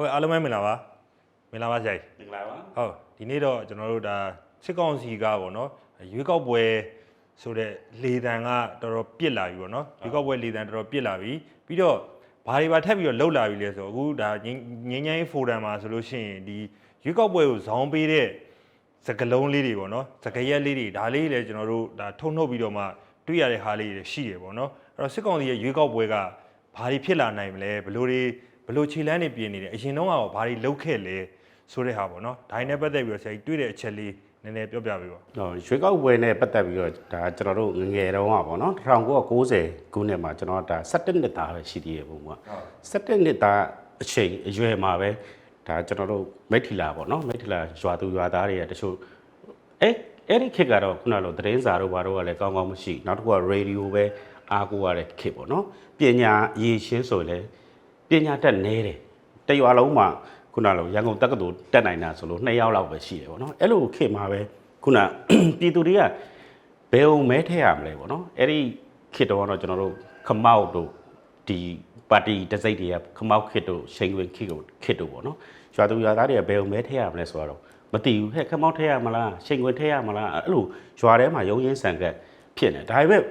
ဟုတ်ကဲ့အားလုံးပဲမင်္ဂလာပါမင်္ဂလာပါဆရာကြီးမင်္ဂလာပါဟုတ်ဒီနေ့တော့ကျွန်တော်တို့ဒါစစ်ကောင်စီကပေါ့နော်ရွေးကောက်ပွဲဆိုတဲ့လေတံကတော်တော်ပြစ်လာပြီပေါ့နော်ရွေးကောက်ပွဲလေတံတော်တော်ပြစ်လာပြီပြီးတော့ဘာတွေပါထပ်ပြီးတော့လှုပ်လာပြီလဲဆိုတော့အခုဒါငင်းငင်းငိုင်းဖိုရမ်မှာဆိုလို့ရှိရင်ဒီရွေးကောက်ပွဲကိုဇောင်းပေးတဲ့စကလုံးလေးတွေပေါ့နော်စကရက်လေးတွေဒါလေးလည်းကျွန်တော်တို့ဒါထုံနှုတ်ပြီးတော့မှတွေ့ရတဲ့ဟာလေးတွေရှိတယ်ပေါ့နော်အဲ့တော့စစ်ကောင်စီရဲ့ရွေးကောက်ပွဲကဘာတွေဖြစ်လာနိုင်မလဲဘယ်လိုတွေ ဘယ်လိုခြေလမ်းတွေပြင်နေတယ်အရင်တော့ကဘာတွေလှုပ်ခဲ့လဲဆိုတဲ့ဟာပေါ့နော်ဒါနဲ့ပတ်သက်ပြီးတော့ဆရာကြီးတွေ့တဲ့အချက်လေးနည်းနည်းပြောပြပေးပါဟောရွှေကောက်ပွဲနဲ့ပတ်သက်ပြီးတော့ဒါကျွန်တော်တို့ငယ်ငယ်တုန်းကပေါ့နော်1990ခုနှစ်မှာကျွန်တော်ဒါ17နှစ်သားပဲရှိသေးတယ်ဘုံက17နှစ်သားအချိန်အရွယ်မှာပဲဒါကျွန်တော်တို့မိထီလာပေါ့နော်မိထီလာရွာသူရွာသားတွေကတချို့အဲအဲ့ဒီခေတ်ကတော့ခုနလိုသတင်းစာတို့ဘာတို့ကလည်းကောင်းကောင်းမရှိနောက်တစ်ခုကရေဒီယိုပဲအားကိုးရတဲ့ခေတ်ပေါ့နော်ပညာအရေးရှင်းဆိုရင်လည်း ပညာတတ်နေတယ်တရွာလုံးမှာခုနလိုရန်ကုန်တက္ကသိုလ်တက်နိုင်တာဆိုလို့2ယောက်လောက်ပဲရှိတယ်ပေါ့နော်အဲ့လိုခေတ်မှာပဲခုနပြည်သူတွေကဘယ်ုံမဲထည့်ရမလဲပေါ့နော်အဲ့ဒီခေတ်တော့ကတော့ကျွန်တော်တို့ခမောက်တို့ဒီပါတီတစိမ့်တွေကခမောက်ခေတ်တို့ရှိန်ဝင်ခေတ်တို့ခေတ်တို့ပေါ့နော်ရွာသူရွာသားတွေကဘယ်ုံမဲထည့်ရမလဲဆိုတော့မသိဘူးဟဲ့ခမောက်ထည့်ရမလားရှိန်ဝင်ထည့်ရမလားအဲ့လိုရွာထဲမှာရုံရင်းဆန်ကက်ဖြစ်နေဒါပေမဲ့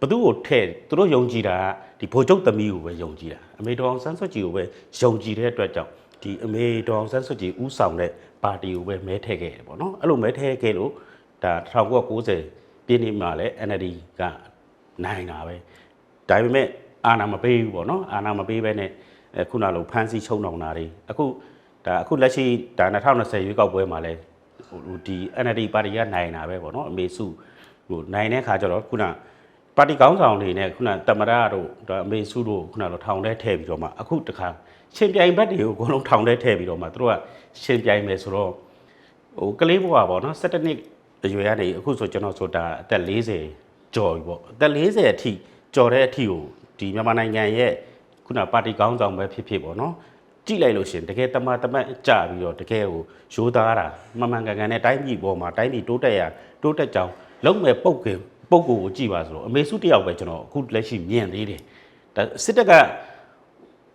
ဘသူ့ကိုထည့်သူတို့ယုံကြည်တာက ဒီဗိုလ်ချုပ်သမီးကိုပဲယုံကြည်တာအမေတော်အောင်ဆန်းစွတ်ကြည်ကိုပဲယုံကြည်တဲ့အတွက်ကြောင့်ဒီအမေတော်အောင်ဆန်းစွတ်ကြည်ဥဆောင်တဲ့ပါတီကိုပဲမဲထည့်ခဲ့တယ်ပေါ့နော်အဲ့လိုမဲထည့်ခဲ့လို့ဒါ1990ပြည့်နှစ်မှာလည်း NLD ကနိုင်တာပဲဒါပေမဲ့အာဏာမပေးဘူးပေါ့နော်အာဏာမပေးဘဲနဲ့အခုနလိုဖမ်းဆီးချုံနှောင်တာတွေအခုဒါအခုလက်ရှိဒါ2020ရွေးကောက်ပွဲမှာလည်းဟိုဒီ NLD ပါတီကနိုင်တာပဲပေါ့နော်အမေစုဟိုနိုင်တဲ့ခါကျတော့ခုန ပါတီကောင်းဆောင်တွေနဲ့ခုနတမရတို့ဒါအမေစုတို့ခုနတော့ထောင်ထဲထည့်ပြီးတော့မှအခုတခါရှင်ပြိုင်ဘက်တွေကိုအကုန်လုံးထောင်ထဲထည့်ပြီးတော့မှသူတို့ကရှင်ပြိုင်မယ်ဆိုတော့ဟိုကလေးဘွားပေါ့နော်17နှစ်အရွယ်ကနေအခုဆိုကျွန်တော်ဆိုတာအသက်40ကျော်ပြီပေါ့အသက်40အထိကျော်တဲ့အထိကိုဒီမြန်မာနိုင်ငံရဲ့ခုနပါတီကောင်းဆောင်ပဲဖြစ်ဖြစ်ပေါ့နော်ကြည့်လိုက်လို့ရှရင်တကယ်တမတမတ်ကြပြီးတော့တကယ်ကိုရိုးသားတာမမှန်ကန်ကန်နဲ့တိုင်းပြည်ပေါ်မှာတိုင်းပြည်တိုးတက်ရတိုးတက်ကြောင်းလုံးမဲ့ပုတ်က ပုတ်ကိုကိုကြည့်ပါဆိုတော့အမေစုတယောက်ပဲကျွန်တော်အခုလက်ရှိမြင်သေးတယ်ဒါစစ်တပ်က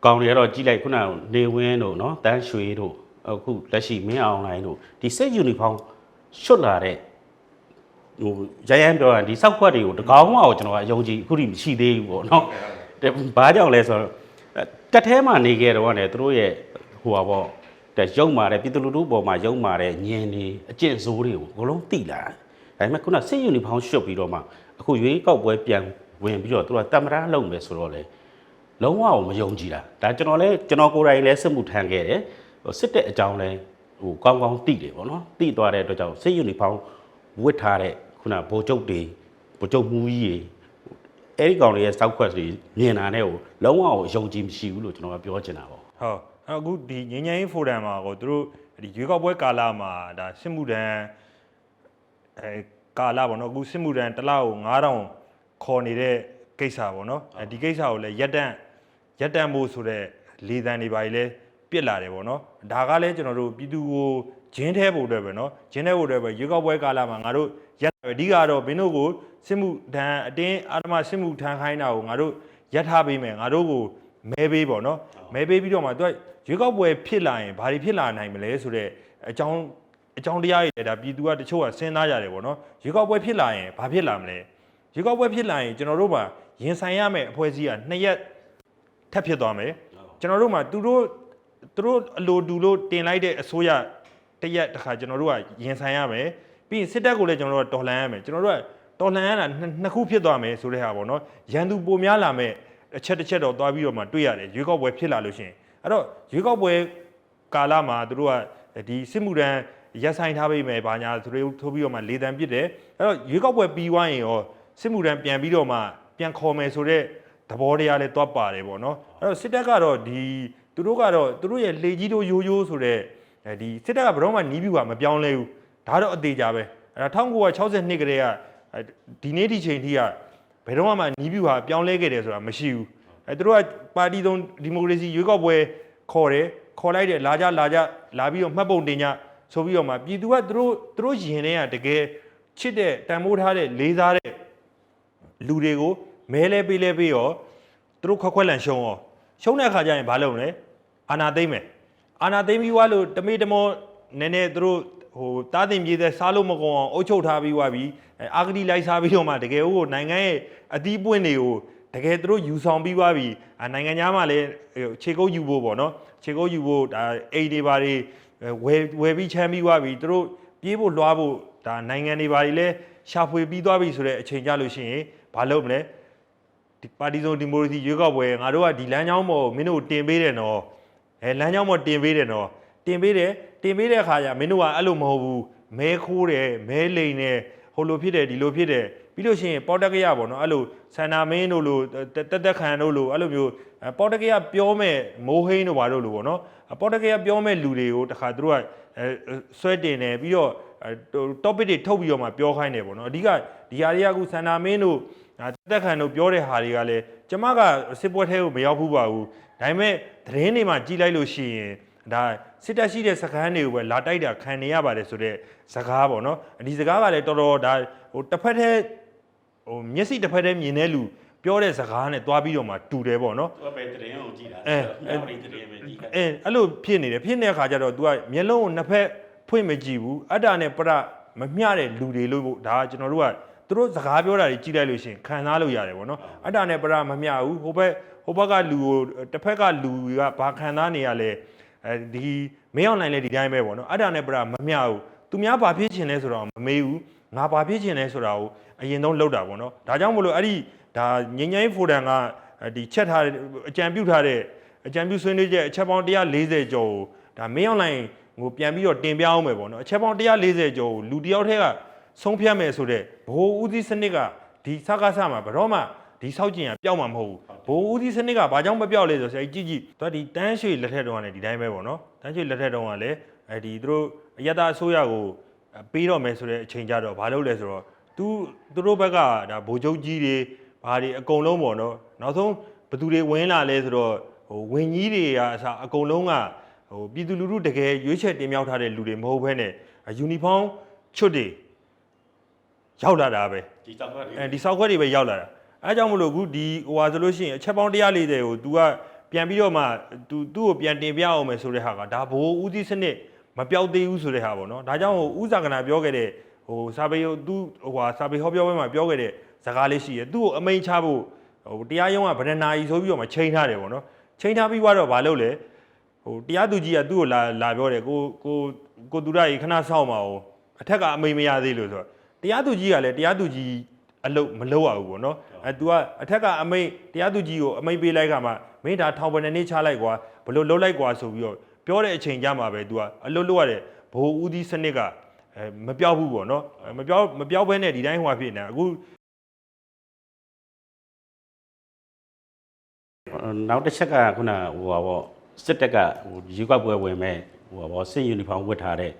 ကောင်းတွေကတော့ကြည့်လိုက်ခုနကနေဝင်းတို့နော်တန်းရွှေတို့အခုလက်ရှိမင်းအောင်လိုင်းတို့ဒီစစ်ယူနီဖောင်းရှွတ်လာတဲ့ဟိုရရန်ပြောတာဒီစောက်ခွက်တွေကိုတကောင်းမှကိုကျွန်တော်ကအယုံကြည်အခုထိမရှိသေးဘူးပေါ့နော်တဲ့ဘာကြောင့်လဲဆိုတော့တက်ထဲမှာနေခဲ့တော့ကနေသူတို့ရဲ့ဟိုပါပေါ့တဲ့ရုံမာတဲ့ပြည်သူလူထုပေါ်မှာရုံမာတဲ့ညင်နေအကျင့်ဆိုးတွေကိုအကုန်လုံးတိလာတယ် ဒါပေမဲ့ခုနစစ်ယူနီဖောင်းရှွတ်ပြီးတော့မှအခုရွေးကောက်ပွဲပြန်ဝင်ပြီးတော့သူကတမရလုံးမယ်ဆိုတော့လေလုံးဝမယုံကြည်တာဒါကျွန်တော်လည်းကျွန်တော်ကိုယ်တိုင်လည်းစစ်မှုထမ်းခဲ့တယ်ဟိုစစ်တဲ့အကြောင်းလည်းဟိုကောင်းကောင်းသိတယ်ပေါ့နော်သိသွားတဲ့အတွက်ကြောင့်စစ်ယူနီဖောင်းဝတ်ထားတဲ့ခုနဗိုလ်ချုပ်တွေဗိုလ်ချုပ်မူကြီးတွေအဲ့ဒီကောင်တွေရဲ့စောက်ခွက်တွေမြင်တာနဲ့ကိုလုံးဝကိုယုံကြည်မရှိဘူးလို့ကျွန်တော်ကပြောချင်တာပေါ့ဟုတ်အဲ့အခုဒီငင်းငိုင်းဖိုရမ်မှာကိုသူတို့ဒီရွေးကောက်ပွဲကာလမှာဒါစစ်မှုထမ်း အဲကာလပေါ့နော်အခုစစ်မှုထမ်းတစ်လောက်9000ခေါ်နေတဲ့ကိစ္စပေါ့နော်အဲဒီကိစ္စကိုလည်းရက်တန့်ရက်တန့်ဖို့ဆိုတဲ့လေတံတွေပါလေလဲပြစ်လာတယ်ပေါ့နော်ဒါကလည်းကျွန်တော်တို့ပြည်သူကိုဂျင်းထဲဖို့အတွက်ပဲနော်ဂျင်းထဲဖို့အတွက်ပဲရွေးကောက်ပွဲကာလမှာငါတို့ရက်အဓိကတော့မင်းတို့ကိုစစ်မှုထမ်းအတင်းအာဓမစစ်မှုထမ်းခိုင်းတာကိုငါတို့ရက်ထားပေးမယ်ငါတို့ကိုမဲပေးပေါ့နော်မဲပေးပြီးတော့မှသူကရွေးကောက်ပွဲဖြစ်လာရင်ဘာတွေဖြစ်လာနိုင်မလဲဆိုတော့အကြောင်း အကြောင်းတရားတွေလည်းဒါပြည်သူကတချို့ကစဉ်းစားကြတယ်ပေါ့နော်ရွေးကောက်ပွဲဖြစ်လာရင်ဘာဖြစ်လာမလဲရွေးကောက်ပွဲဖြစ်လာရင်ကျွန်တော်တို့မှာရင်ဆိုင်ရမယ့်အဖွဲ့အစည်းကနှစ်ရက်ထပ်ဖြစ်သွားမယ်ကျွန်တော်တို့မှာသူတို့သူတို့အလိုတူလို့တင်လိုက်တဲ့အစိုးရတစ်ရက်တစ်ခါကျွန်တော်တို့ကရင်ဆိုင်ရမယ်ပြီးရင်စစ်တပ်ကိုလည်းကျွန်တော်တို့ကတော်လှန်ရမယ်ကျွန်တော်တို့ကတော်လှန်ရတာနှစ်နှစ်ခုဖြစ်သွားမယ်ဆိုတဲ့ဟာပေါ့နော်ရန်သူပိုများလာမဲ့အချက်တစ်ချက်တော့သွားပြီးတော့မှတွေ့ရတယ်ရွေးကောက်ပွဲဖြစ်လာလို့ရှိရင်အဲ့တော့ရွေးကောက်ပွဲကာလမှာသူတို့ကဒီစစ်မှုထမ်း ရက်ဆိုင်ထားပေးမယ်ဘာညာသူတို့ထိုးပြီးတော့မှလေတံပစ်တယ်အဲ့တော့ရွေးကောက်ပွဲပြီးသွားရင်ရောစစ်မှုထမ်းပြန်ပြီးတော့မှပြန်ခေါ်မယ်ဆိုတော့သဘောတရားလည်းတွားပါတယ်ပေါ့နော်အဲ့တော့စစ်တပ်ကတော့ဒီသူတို့ကတော့သူတို့ရဲ့လေကြီးတို့ရိုးရိုးဆိုတဲ့အဲဒီစစ်တပ်ကဘယ်တော့မှနီးပြူကမပြောင်းလဲဘူးဒါတော့အသေးကြပဲအဲ့ဒါ1962ကတည်းကဒီနေ့ဒီချိန်ထိကဘယ်တော့မှနီးပြူဟာပြောင်းလဲခဲ့တယ်ဆိုတာမရှိဘူးအဲသူတို့ကပါတီသုံးဒီမိုကရေစီရွေးကောက်ပွဲခေါ်တယ်ခေါ်လိုက်တယ်လာကြလာကြလာပြီးတော့မှတ်ပုံတင်ကြ ဆိုပြီးတော့မှပြည်သူကသူတို့သူတို့ယင်တဲ့ကတကယ်ချစ်တဲ့တန်ဖိုးထားတဲ့လေးစားတဲ့လူတွေကိုမဲလဲပေးလဲပေးရောသူတို့ခွက်ခွက်လန်ရှုံးရောရှုံးတဲ့အခါကျရင်ဘာလုပ်မလဲအာနာသိမ့်မယ်အာနာသိမ်းပြီးွားလို့တမေတမောနည်းနည်းသူတို့ဟိုတားတင်ပြေးတဲ့စားလို့မကုန်အောင်အုပ်ချုပ်ထားပြီးွားပြီးအဲအာဂတိလိုက်စားပြီးတော့မှတကယ်ဟိုနိုင်ငံရဲ့အသီးပွင့်တွေကိုတကယ်သူတို့ယူဆောင်ပြီးွားပြီးအာနိုင်ငံသားမှလည်းဟိုခြေကုပ်ယူဖို့ပေါ့နော်ခြေကုပ်ယူဖို့ဒါအိမ်တွေပါတွေအဲ ဝယ်ဝယ်ပြီးချမ်းပြီးွားပြီးသူတို့ပြေးဖို့လွှားဖို့ဒါနိုင်ငံတွေပါတွေလည်းရှာဖွေပြီးသွားပြီဆိုတဲ့အချိန်ကြလို့ရှိရင်ဘာလုပ်မလဲဒီပါတီစုံဒီမိုကရေစီရွေးကောက်ပွဲငါတို့ကဒီလမ်းကြောင်းပေါ်မင်းတို့တင်ပေးတယ်နော်အဲလမ်းကြောင်းပေါ်တင်ပေးတယ်နော်တင်ပေးတယ်တင်ပေးတဲ့အခါကျမင်းတို့ကအဲ့လိုမဟုတ်ဘူးမဲခိုးတယ်မဲလိန်တယ် ဟိုလိုဖြစ်တယ်ဒီလိုဖြစ်တယ်ပြီးလို့ရှိရင်ပေါ်တက်ကရပေါ့နော်အဲ့လိုဆန္ဒမင်းတို့လိုတက်တက်ခံတို့လိုအဲ့လိုမျိုးအဲပေါ်တက်ကရပြောမဲ့မိုးဟိန်းတို့ဘာတို့လိုပေါ့နော်အပေါ်တက်ကရပြောမဲ့လူတွေကိုတခါသူတို့ကအဲဆွဲတင်တယ်ပြီးတော့ topic တွေထုတ်ပြီးတော့မှပြောခိုင်းတယ်ပေါ့နော်အဓိကဒီဟာတွေကအခုဆန္ဒမင်းတို့ဒါတက်ခံတို့ပြောတဲ့ဟာတွေကလည်းကျမကစစ်ပွဲထဲကိုမရောက်ဘူးပါဘူးဒါပေမဲ့သတင်းတွေမှာကြီးလိုက်လို့ရှိရင် ဒါစစ်တပ်ရှိတဲ့စခန်းတွေကိုပဲလာတိုက်တာခံနေရပါတယ်ဆိုတော့စကားပေါ့နော်ဒီစကားကလည်းတော်တော်ဒါဟိုတစ်ဖက်ထဲဟိုမျက်စိတစ်ဖက်ထဲမြင်တဲ့လူပြောတဲ့စကားနဲ့တွားပြီးတော့မှတူတယ်ပေါ့နော်သူကပဲတရင်ကိုကြည့်တာအဲအဲ့ဒီတရင်ပဲကြည့်တာအဲအဲ့လိုဖြစ်နေတယ်ဖြစ်နေတဲ့အခါကျတော့ तू ကမျက်လုံးကိုနှစ်ဖက်ဖွင့်မကြည့်ဘူးအတ္တနဲ့ပရမမျှတဲ့လူတွေလို့ဒါကကျွန်တော်တို့ကသူတို့စကားပြောတာတွေကြည့်လိုက်လို့ရှိရင်ခံစားလို့ရတယ်ပေါ့နော်အတ္တနဲ့ပရမမျှဘူးဟိုဘက်ဟိုဘက်ကလူကိုတစ်ဖက်ကလူကဘာခံစားနေရလဲ အဲဒီမင်းအောင်နိုင်လဲဒီတိုင်းပဲပေါ့နော်အတ္တနဲ့ပရမမျှဘူးသူများဘာဖြစ်ချင်လဲဆိုတော့မမေးဘူးငါဘာဖြစ်ချင်လဲဆိုတာကိုအရင်ဆုံးလောက်တာပေါ့နော်ဒါကြောင့်မလို့အဲ့ဒီဒါငញ្ញိုင်းဖိုဒန်ကဒီချက်ထားအကြံပြုထားတဲ့ အကြံပြုဆွေးနွေးချက်အချက်ပေါင်း140ကျော်ကိုဒါမင်းအောင်လိုင်းကိုပြန်ပြီးတော့တင်ပြအောင်မယ်ပေါ့နော်အချက်ပေါင်း140ကျော်ကိုလူတစ်ယောက်တည်းကဆုံးဖြတ်မယ်ဆိုတော့ဘ ਹੁ ဦးသီးစနစ်ကဒီစကားဆမှာဘယ်တော့မှ ဒီဆောက်ကျင်ကပျောက်မှာမဟုတ်ဘူးဘ ਹੁ ဦးသီးစနစ်ကဘာကြောင့်မပျောက်လဲဆိုတော့ဆရာကြီးကြည့်ကြည့်သူကဒီတန်းရွှေလက်ထက်တုန်းကလည်းဒီတိုင်းပဲပေါ့နော်တန်းရွှေလက်ထက်တုန်းကလည်းအဲဒီသူတို့အယတအစိုးရကိုပေးတော့မယ်ဆိုတဲ့အချိန်ကြတော့ဘာလုပ်လဲဆိုတော့သူသူတို့ဘက်ကဒါဗိုလ်ချုပ်ကြီးတွေဘာတွေအကုန်လုံးပေါ့နော်နောက်ဆုံးဘယ်သူတွေဝင်လာလဲဆိုတော့ဟိုဝင်ကြီးတွေကအစားအကုန်လုံးကဟိုပြည်သူလူထုတကယ်ရွေးချယ်တင်မြှောက်ထားတဲ့လူတွေမဟုတ်ဘဲနဲ့ယူနီဖောင်းချွတ်တွေရောက်လာတာပဲဒီတောက်ကအဲဒီစောက်ခွက်တွေပဲရောက်လာတာ အဲအကြောင့်မလို့အခုဒီဟိုဟာဆိုလို့ရှိရင်အချက်ပေါင်း140ကို तू ကပြန်ပြီးတော့မှ तू သူ့ကိုပြန်တင်ပြအောင်မယ်ဆိုတဲ့ဟာကဒါဘိုးဦးသီးစနစ်မပြောက်သေးဘူးဆိုတဲ့ဟာပေါ့နော်ဒါကြောင့်ဟိုဥဇာကနာပြောခဲ့တဲ့ဟိုစာပေသူဟိုဟာစာပေဟောပြောပွဲမှာပြောခဲ့တဲ့ဇာကားလေးရှိရယ်သူ့ကိုအမိန်ချဖို့ဟိုတရားရုံးကဗဒနာကြီးဆိုပြီးတော့မှချိန်ထားတယ်ပေါ့နော်ချိန်ထားပြီးတော့ဘာလုပ်လဲဟိုတရားသူကြီးကသူ့ကိုလာလာပြောတယ်ကိုကိုကိုသူရကြီးခဏစောင့်ပါဦးအထက်ကအမိန်မရသေးလို့ဆိုတော့တရားသူကြီးကလည်းတရားသူကြီး အလုပ်မလုပ်ရဘူးပေါ့နော်အဲ तू ကအထက်ကအမိန်တရားသူကြီးကိုအမိန်ပေးလိုက်ကမှမင်းဒါထောင်ပန်နေချလိုက်ကွာဘလို့လှုပ်လိုက်ကွာဆိုပြီးတော့ပြောတဲ့အချိန်ကြမှာပဲ तू ကအလုပ်လုပ်ရတဲ့ဘိုးဦးသီးစနစ်ကအဲမပြောက်ဘူးပေါ့နော်အဲမပြောက်မပြောက်ဘဲနဲ့ဒီတိုင်းဟိုဟာဖြစ်နေတာအခုနောက်တစ်ချက်ကခုနဟိုပါပေါ့စစ်တပ်ကဟိုယူကောက်ပွဲဝင်မဲ့ဟိုပါပေါ့စစ်ယူနီဖောင်းဝတ်ထားတဲ့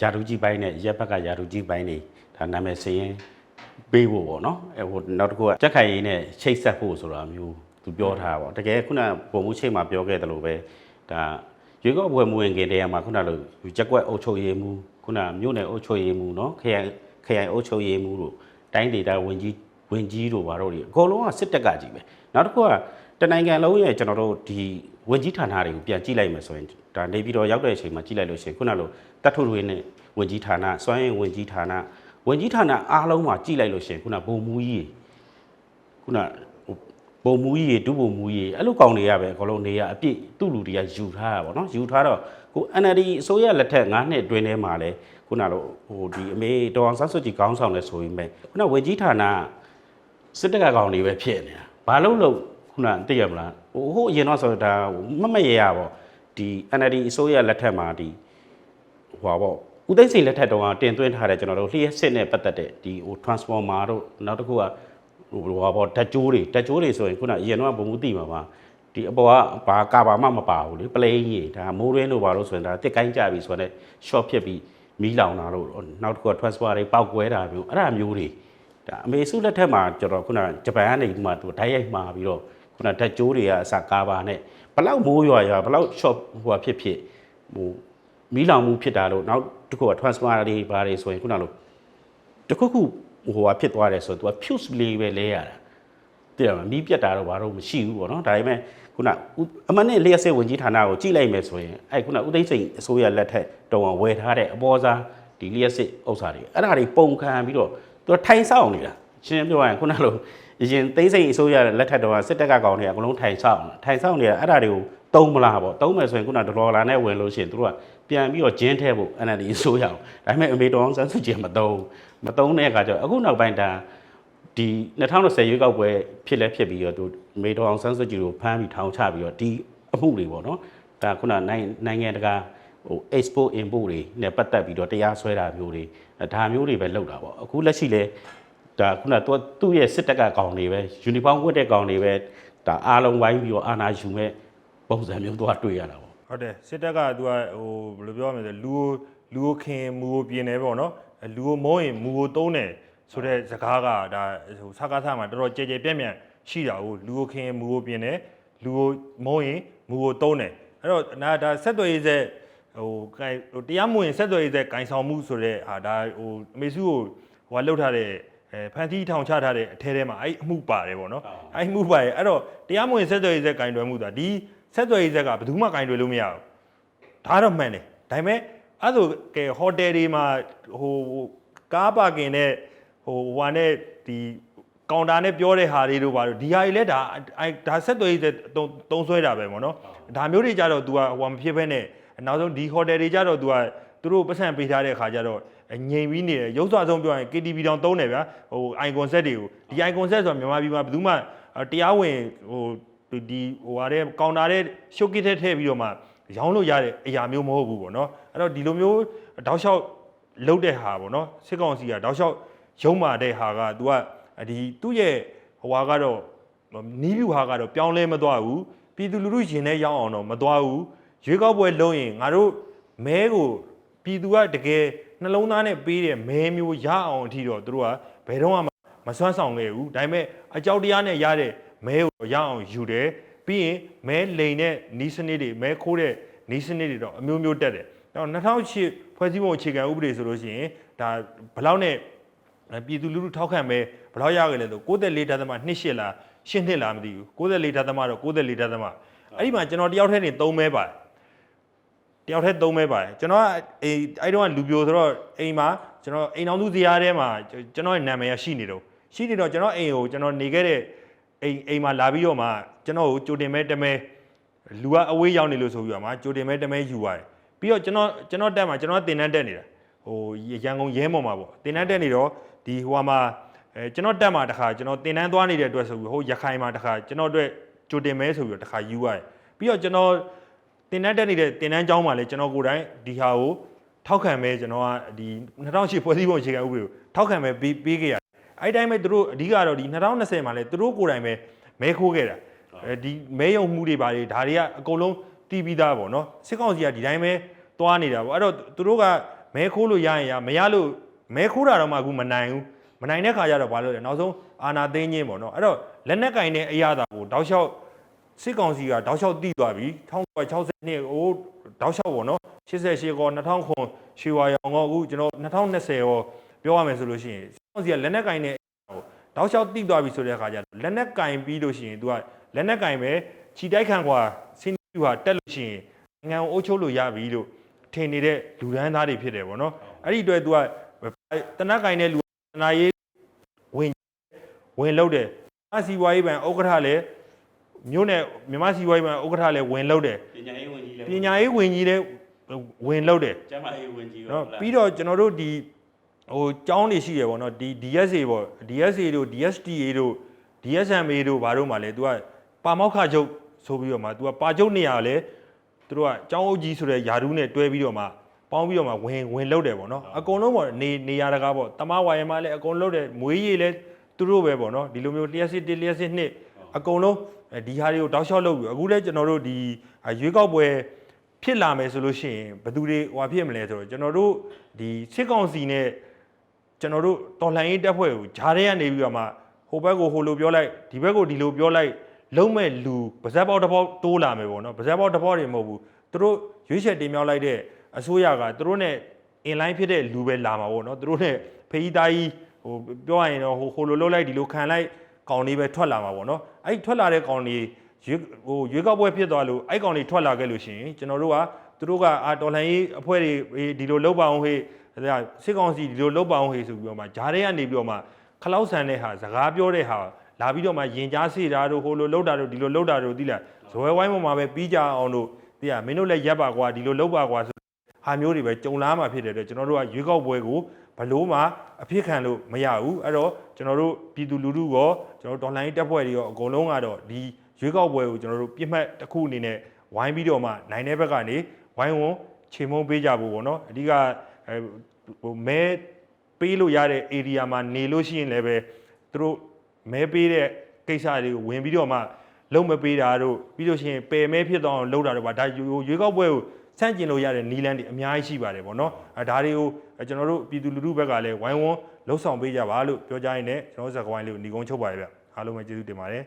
ယာတူကြီးပိုင်းနဲ့ရက်ဘက်ကယာတူကြီးပိုင်းတွေဒါနာမည်စရင် ပေးဖို့ပေါ့နော်အဲဟိုနောက်တစ်ခုကကြက်ခိုင်ရင်းနဲ့ချိတ်ဆက်ဖို့ဆိုတာမျိုးသူပြောထားပါတကယ်ခုနပုံမှုချိတ်မှာပြောခဲ့တယ်လို့ပဲဒါရွေးကောက်ပွဲမဝင်ခင်တည်းကမှခုနလိုကြက်ကွက်အုပ်ချုပ်ရေးမှုခုနမြို့နယ်အုပ်ချုပ်ရေးမှုနော်ခရိုင်ခရိုင်အုပ်ချုပ်ရေးမှုတို့တိုင်းဒေသဝင်ကြီးဝင်ကြီးတို့ဘာတို့တွေအကုန်လုံးကစစ်တပ်ကကြီးပဲနောက်တစ်ခုကတနိုင်ငံလုံးရဲ့ကျွန်တော်တို့ဒီဝင်ကြီးဌာနတွေကိုပြန်ကြည့်လိုက်မယ်ဆိုရင်ဒါနေပြီးတော့ရောက်တဲ့အချိန်မှာကြည့်လိုက်လို့ရှိရင်ခုနလိုတတ်ထုတွေနဲ့ဝင်ကြီးဌာနစွမ်းရင်ဝင်ကြီးဌာန ဝင်ကြီးဌာနအားလုံးမှာကြည့်လိုက်လို့ရှိရင်ခုနဘုံမူကြီးခုနဘုံမူကြီးဒုဘုံမူကြီးအဲ့လိုကောင်တွေကပဲအကုန်လုံးနေရအပြည့်သူ့လူတွေကယူထားတာပေါ့နော်ယူထားတော့ကို NLD အစိုးရလက်ထက်9နှစ်အတွင်းထဲမှာလဲခုနလိုဟိုဒီအမေတော်အောင်ဆန်းစုကြည်ကောင်းဆောင်လဲဆိုရင်ပဲခုနဝင်ကြီးဌာနစစ်တပ်ကကောင်တွေပဲဖြစ်နေတာဘာလို့လို့ခုနသိရမလားဟိုဟိုအရင်တော့ဆိုဒါမမရရပေါ့ဒီ NLD အစိုးရလက်ထက်မှာဒီဟိုပါပေါ့ ဦးသိန်းစိန်လက်ထက်တုန်းကတင်သွင်းထားတဲ့ကျွန်တော်တို့လျှက်စစ်နဲ့ပတ်သက်တဲ့ဒီဟို transformer တို့နောက်တစ်ခုကဟိုဟိုပါပေါ့ဓာတ်ကြိုးတွေဓာတ်ကြိုးတွေဆိုရင်ခုနအရင်တော့ဘုံမှုသိမှာပါဒီအပေါ်ကဘာကာဘာမှမပါဘူးလေပလိန်ကြီးဒါမိုးရင်းတို့ဘာလို့ဆိုရင်ဒါတစ်ကိုင်းကြပြီဆိုတော့ short ဖြစ်ပြီးမီးလောင်တာတို့နောက်တစ်ခုက transformer တွေပောက်ကွဲတာမျိုးအဲ့ဒါမျိုးတွေဒါအမေစုလက်ထက်မှာကျွန်တော်ခုနဂျပန်ကနေဒီမှာသူဓာတ်ရိုက်မှာပြီးတော့ခုနဓာတ်ကြိုးတွေကအစကားပါနဲ့ဘလောက်မိုးရွာရွာဘလောက် short ဟိုဟာဖြစ်ဖြစ်ဟို မီးလောင်မှုဖြစ်တာလို့နောက်တစ်ခုက transformer တွေဘာတွေဆိုရင်ခုနလို့တစ်ခုခုဟိုဟာဖြစ်သွားတယ်ဆိုတော့ तू က fuse လေးပဲလဲရတာတည်ရမှာမီးပြတ်တာတော့ဘာလို့မရှိဘူးပေါ့နော်ဒါပေမဲ့ခုနအမနဲ့လျှက်စစ်ဝင်ကြီးဌာနကိုကြည့်လိုက်မယ်ဆိုရင်အဲ့ခုနဦးသိန်းစိန်အစိုးရလက်ထက်တုန်းကဝယ်ထားတဲ့အပေါ်စားဒီလျှက်စစ်ဥစ္စာတွေအဲ့ဒါတွေပုံခံပြီးတော့သူထိုင်ဆောင်နေတာရှင်းပြောရရင်ခုနလိုအရင်သိန်းစိန်အစိုးရလက်ထက်တုန်းကစစ်တပ်ကကောင်တွေအကုန်လုံးထိုင်ဆောင်ထိုင်ဆောင်နေတာအဲ့ဒါတွေကိုတုံးမလားပေါ့တုံးမယ်ဆိုရင်ခုနဒေါ်လာနဲ့ဝင်လို့ရှိရင်သူတို့က ပြန်ပြီးတော့ဂျင်းထဲဖို့ NLD အစိုးရအောင်ဒါပေမဲ့အမေတော်အောင်ဆန်းစုကြည်မတုံးမတုံးတဲ့အခါကျတော့အခုနောက်ပိုင်းဒါဒီ2020ရွေးကောက်ပွဲဖြစ်လဲဖြစ်ပြီးတော့သူမေတော်အောင်ဆန်းစုကြည်ကိုဖမ်းပြီးထောင်ချပြီးတော့ဒီအမှုတွေပေါ့နော်ဒါခုနနိုင်နိုင်ငံတကာဟို export import တွေနဲ့ပတ်သက်ပြီးတော့တရားစွဲတာမျိုးတွေဒါမျိုးတွေပဲလုပ်တာပေါ့အခုလက်ရှိလဲဒါခုနသူသူ့ရဲ့စစ်တပ်ကကောင်တွေပဲယူနီဖောင်းဝတ်တဲ့ကောင်တွေပဲဒါအားလုံးဝိုင်းပြီးတော့အာဏာယူမဲ့ပုံစံမျိုးသူကတွေ့ရတာပေါ့ ဟုတ်တယ်စစ်တပ်ကသူကဟိုဘယ်လိုပြောရမလဲဆိုလူကိုလူကိုခင်မူကိုပြင်နေပေါ့နော်အဲလူကိုမုန်းရင်မူကိုတုံးတယ်ဆိုတဲ့စကားကဒါဟိုစကားစားမှာတော်တော်ကြဲကြဲပြန့်ပြန့်ရှိတာကိုလူကိုခင်မူကိုပြင်တယ်လူကိုမုန်းရင်မူကိုတုံးတယ်အဲ့တော့ဒါဒါဆက်သွယ်ရေးဆက်ဟိုကိုင်ဟိုတရားမဝင်ဆက်သွယ်ရေးဆက်ကင်ဆောင်မှုဆိုတဲ့ဟာဒါဟိုအမေစုကိုဟိုကလှုပ်ထားတဲ့အဲဖန်တီးထောင်ချထားတဲ့အထဲထဲမှာအဲ့အမှုပါတယ်ပေါ့နော်အဲ့အမှုပါတယ်အဲ့တော့တရားမဝင်ဆက်သွယ်ရေးဆက်ကင်တွယ်မှုဆိုတာဒီ ဆက်သွယ်ရေးဆက်ကဘယ်သူမှကင်တွယ်လို့မရဘူးဒါတော့မှန်တယ်ဒါပေမဲ့အဲ့ဆိုကဲဟိုတယ်တွေမှာဟိုကားပါကင်နဲ့ဟိုဟိုဟာနဲ့ဒီကောင်တာနဲ့ပြောတဲ့ဟာတွေတို့ပါတော့ဒီဟာတွေလည်းဒါအဲဒါဆက်သွယ်ရေးတုံးတုံးဆွဲတာပဲပေါ့နော်ဒါမျိုးတွေကြတော့ तू ကဟိုမဖြစ်ဘဲနဲ့နောက်ဆုံးဒီဟိုတယ်တွေကြတော့ तू ကသူတို့ပတ်စံပေးထားတဲ့အခါကျတော့ငြိမ်ပြီးနေတယ်ရုပ်စွာဆုံးပြောရင် KTV တောင်တုံးတယ်ဗျာဟို icon set တွေကိုဒီ icon set ဆိုတာမြန်မာပြည်မှာဘယ်သူမှတရားဝင်ဟို ဒီဟိုဟာတဲ့ကောင်တာတဲ့ showcase ထည့်ပြီးတော့မှရောင်းလို့ရတဲ့အရာမျိုးမဟုတ်ဘူးပေါ့နော်အဲ့တော့ဒီလိုမျိုးတောက်လျှောက်လုတ်တဲ့ဟာပေါ့နော်စစ်ကောင်စီကတောက်လျှောက်ရုံမာတဲ့ဟာက तू ကဒီသူ့ရဲ့ဟိုဟာကတော့နီးပြူဟာကတော့ပြောင်းလဲမသွားဘူးပြည်သူလူထုရင်ထဲရောက်အောင်တော့မသွားဘူးရွေးကောက်ပွဲလုံးရင်ငါတို့မဲကိုပြည်သူကတကယ်နှလုံးသားနဲ့ပေးတဲ့မဲမျိုးရအောင်အထိတော့သူတို့ကဘယ်တော့မှမစွမ်းဆောင်ခဲ့ဘူးဒါပေမဲ့အကြောက်တရားနဲ့ရတဲ့ မဲကိုရအောင်ယူတယ်ပြီးရင်မဲလိန်တဲ့နီးစနစ်တွေမဲခိုးတဲ့နီးစနစ်တွေတော့အမျိုးမျိုးတက်တယ်။နောက်2008ဖွဲ့စည်းပုံအခြေခံဥပဒေဆိုလို့ရှိရင်ဒါဘယ်လောက်နဲ့ပြည်သူလူထုထောက်ခံမဲဘယ်လောက်ရခဲ့လဲဆို94ဓာတ်သမ28လား8နှစ်လားမသိဘူး94ဓာတ်သမတော့94ဓာတ်သမအဲ့ဒီမှာကျွန်တော်တယောက်တည်းနေ3မဲပါတယ်တယောက်တည်း3မဲပါတယ်ကျွန်တော်ကအိမ်အဲ့တော့ကလူပြိုဆိုတော့အိမ်မှာကျွန်တော်အိမ်အောင်သူဇရာထဲမှာကျွန်တော်ရဲ့နာမည်ရရှိနေတော့ရှိနေတော့ကျွန်တော်အိမ်ကိုကျွန်တော်နေခဲ့တဲ့ အိမ်အိမ်မှာလာပြီးတော့မှကျွန်တော်ကိုကြိုတင်မဲတမဲလူကအဝေးရောက်နေလို့ဆိုပြီးတော့မှကြိုတင်မဲတမဲယူရတယ်ပြီးတော့ကျွန်တော်ကျွန်တော်တက်မှာကျွန်တော်တင်တန်းတက်နေတာဟိုရန်ကုန်ရဲမော်မှာပေါ့တင်တန်းတက်နေတော့ဒီဟိုမှာအဲကျွန်တော်တက်မှာတခါကျွန်တော်တင်တန်းသွားနေတဲ့အတွက်ဆိုပြီးဟိုရခိုင်မှာတခါကျွန်တော်အတွက်ကြိုတင်မဲဆိုပြီးတော့တခါယူရတယ်ပြီးတော့ကျွန်တော်တင်တန်းတက်နေတဲ့တင်တန်းကျောင်းမှာလည်းကျွန်တော်ကိုယ်တိုင်ဒီဟာကိုထောက်ခံမဲကျွန်တော်ကဒီ2008ဖွဲ့စည်းပုံအခြေခံဥပဒေကိုထောက်ခံမဲပေးပေးခဲ့ရ အဲ့တိုင်းပဲသူတို့အဓိကတော့ဒီ2020မှာလဲသူတို့ကိုယ်တိုင်ပဲမဲခိုးခဲ့တာအဲဒီမဲယုံမှုတွေဘာတွေဒါတွေကအကုန်လုံးတီးပြီးသားပေါ့နော်စစ်ကောင်စီကဒီတိုင်းပဲသွားနေတာပေါ့အဲ့တော့သူတို့ကမဲခိုးလို့ရရင်ရမရလို့မဲခိုးတာတော့မှအခုမနိုင်ဘူးမနိုင်တဲ့ခါကျတော့ဘာလို့လဲနောက်ဆုံးအာနာသိန်းချင်းပေါ့နော်အဲ့တော့လက်နက်ကင်တဲ့အရာတာကိုတောက်လျှောက်စစ်ကောင်စီကတောက်လျှောက်တီးသွားပြီ1960နှစ်ဟိုတောက်လျှောက်ပေါ့နော်88ကော2000ခွန်ရွှေဝါရောင်ကောအခုကျွန်တော်2020ရောပြောရမယ်ဆိုလို့ရှိရင်စစ် ကောင်စီကလက်နက်ကင်တဲ့တောက်လျှောက်တိသွားပြီဆိုတဲ့အခါကျတော့လက်နက်ကင်ပြီးလို့ရှိရင် तू ကလက်နက်ကင်ပဲခြိတိုက်ခံကွာစင်းပြူဟာတက်လို့ရှိရင်ငံကိုအုပ်ချုပ်လို့ရပြီလို့ထင်နေတဲ့လူဒန်းသားတွေဖြစ်တယ်ဗောနော်အဲ့ဒီအတွက် तू ကတနက်ကင်တဲ့လူတနာရေးဝင်ဝင်လောက်တယ်အစီဝါရေးပံဥက္ကဋ္ဌလည်းမြို့နယ်မြန်မာစီဝါရေးပံဥက္ကဋ္ဌလည်းဝင်လောက်တယ်ပညာရေးဝန်ကြီးလည်းပညာရေးဝင်ကြီးလည်းဝင်လောက်တယ်ကျန်းမာရေးဝန်ကြီးနော်ပြီးတော့ကျွန်တော်တို့ဒီ ဟိုကျောင်းတွေရှိရပေါ့နော်ဒီ DSA ပေါ့ DSA တို့ DSTA တို့ DSMA တို့ဘာတို့မှလဲ तू ကပါမောက်ခချုပ်ဆိုပြီးတော့မှ तू ကပါချုပ်နေရလဲသူတို့ကကျောင်းအုပ်ကြီးဆိုတဲ့ယာဒူးနဲ့တွဲပြီးတော့မှပေါင်းပြီးတော့မှဝင်ဝင်လောက်တယ်ပေါ့နော်အကုန်လုံးပေါ့နေနေရတကားပေါ့တမဝါရမလည်းအကုန်လောက်တယ်မွေးရည်လည်းသူတို့ပဲပေါ့နော်ဒီလိုမျိုးလျှက်စစ်တစ်လျှက်စစ်နှစ်အကုန်လုံးဒီဟာတွေကိုတောက်လျှောက်လုပ်ပြီးအခုလည်းကျွန်တော်တို့ဒီရွေးကောက်ပွဲဖြစ်လာမယ်ဆိုလို့ရှိရင်ဘယ်သူတွေဟွာဖြစ်မလဲဆိုတော့ကျွန်တော်တို့ဒီစစ်ကောင်စီနဲ့ ကျွန်တော်တို့တော်လှန်ရေးတပ်ဖွဲ့ကိုဂျားထဲကနေပြီးတော့မှဟိုဘက်ကိုဟိုလိုပြောလိုက်ဒီဘက်ကိုဒီလိုပြောလိုက်လုံးမဲ့လူပါဇက်ပေါက်တစ်ပေါက်တိုးလာမယ်ပေါ့နော်ပါဇက်ပေါက်တစ်ပေါက်တွေမဟုတ်ဘူးသူတို့ရွေးချယ်တင်မြှောက်လိုက်တဲ့အစိုးရကသူတို့နဲ့ inline ဖြစ်တဲ့လူပဲလာမှာပေါ့နော်သူတို့နဲ့ဖီးသားကြီးဟိုပြောရရင်တော့ဟိုဟိုလိုလုပ်လိုက်ဒီလိုခံလိုက်ကောင်လေးပဲထွက်လာမှာပေါ့နော်အဲ့ဒီထွက်လာတဲ့ကောင်လေးရွေးဟိုရွေးကောက်ပွဲဖြစ်သွားလို့အဲ့ကောင်တွေထွက်လာခဲ့လို့ရှိရင်ကျွန်တော်တို့ကသူတို့ကအာတော်လှန်ရေးအဖွဲ့တွေအေးဒီလိုလုပ်ပါအောင်ဟေ့ ဒါစစ်ကောင်စီဒီလိုလုပ်ပါအောင်ဟေ့ဆိုပြီးတော့မှဂျားတွေကနေပြီးတော့မှခလောက်ဆန်တဲ့ဟာစကားပြောတဲ့ဟာလာပြီးတော့မှရင်ကြားစေတာတို့ဟိုလိုလုပ်တာတို့ဒီလိုလုပ်တာတို့သိလားဇွဲဝိုင်းပေါ်မှာပဲပြီးကြအောင်တို့သိရမင်းတို့လည်းရက်ပါကွာဒီလိုလုပ်ပါကွာဆိုဟာမျိုးတွေပဲကြုံလာမှာဖြစ်တဲ့အတွက်ကျွန်တော်တို့ကရွေးကောက်ပွဲကိုဘလို့မှအဖြစ်ခံလို့မရဘူးအဲ့တော့ကျွန်တော်တို့ပြည်သူလူထုရောကျွန်တော်တို့ဒေါ်လာရင်းတပ်ဖွဲ့တွေရောအကုန်လုံးကတော့ဒီရွေးကောက်ပွဲကိုကျွန်တော်တို့ပြစ်မှတ်တစ်ခုအနေနဲ့ဝိုင်းပြီးတော့မှနိုင်တဲ့ဘက်ကနေဝိုင်းဝန်းခြေမုံပေးကြဖို့ပေါ့နော်အဓိက အဲဟိုမဲပေးလို့ရတဲ့ area မှာနေလို့ရှိရင်လည်းပဲသူတို့မဲပေးတဲ့ကိစ္စတွေကိုဝင်ပြီးတော့မှလုံးမပေးတာတို့ပြီးလို့ရှိရင်ပယ်မဲဖြစ်သွားအောင်လုပ်တာတို့ပါဒါရွေးကောက်ပွဲကိုဆန့်ကျင်လို့ရတဲ့နီလန်တွေအများကြီးရှိပါတယ်ဗောနော်အဲဒါတွေကိုအဲကျွန်တော်တို့ပြည်သူလူထုဘက်ကလည်းဝိုင်းဝန်းလှုပ်ဆောင်ပေးကြပါလို့ပြောကြရင်းနဲ့ကျွန်တော်တို့ဇက်ကွိုင်းလေးကိုညီကုန်းချုပ်ပါရဗျအားလုံးပဲကျေးဇူးတင်ပါတယ်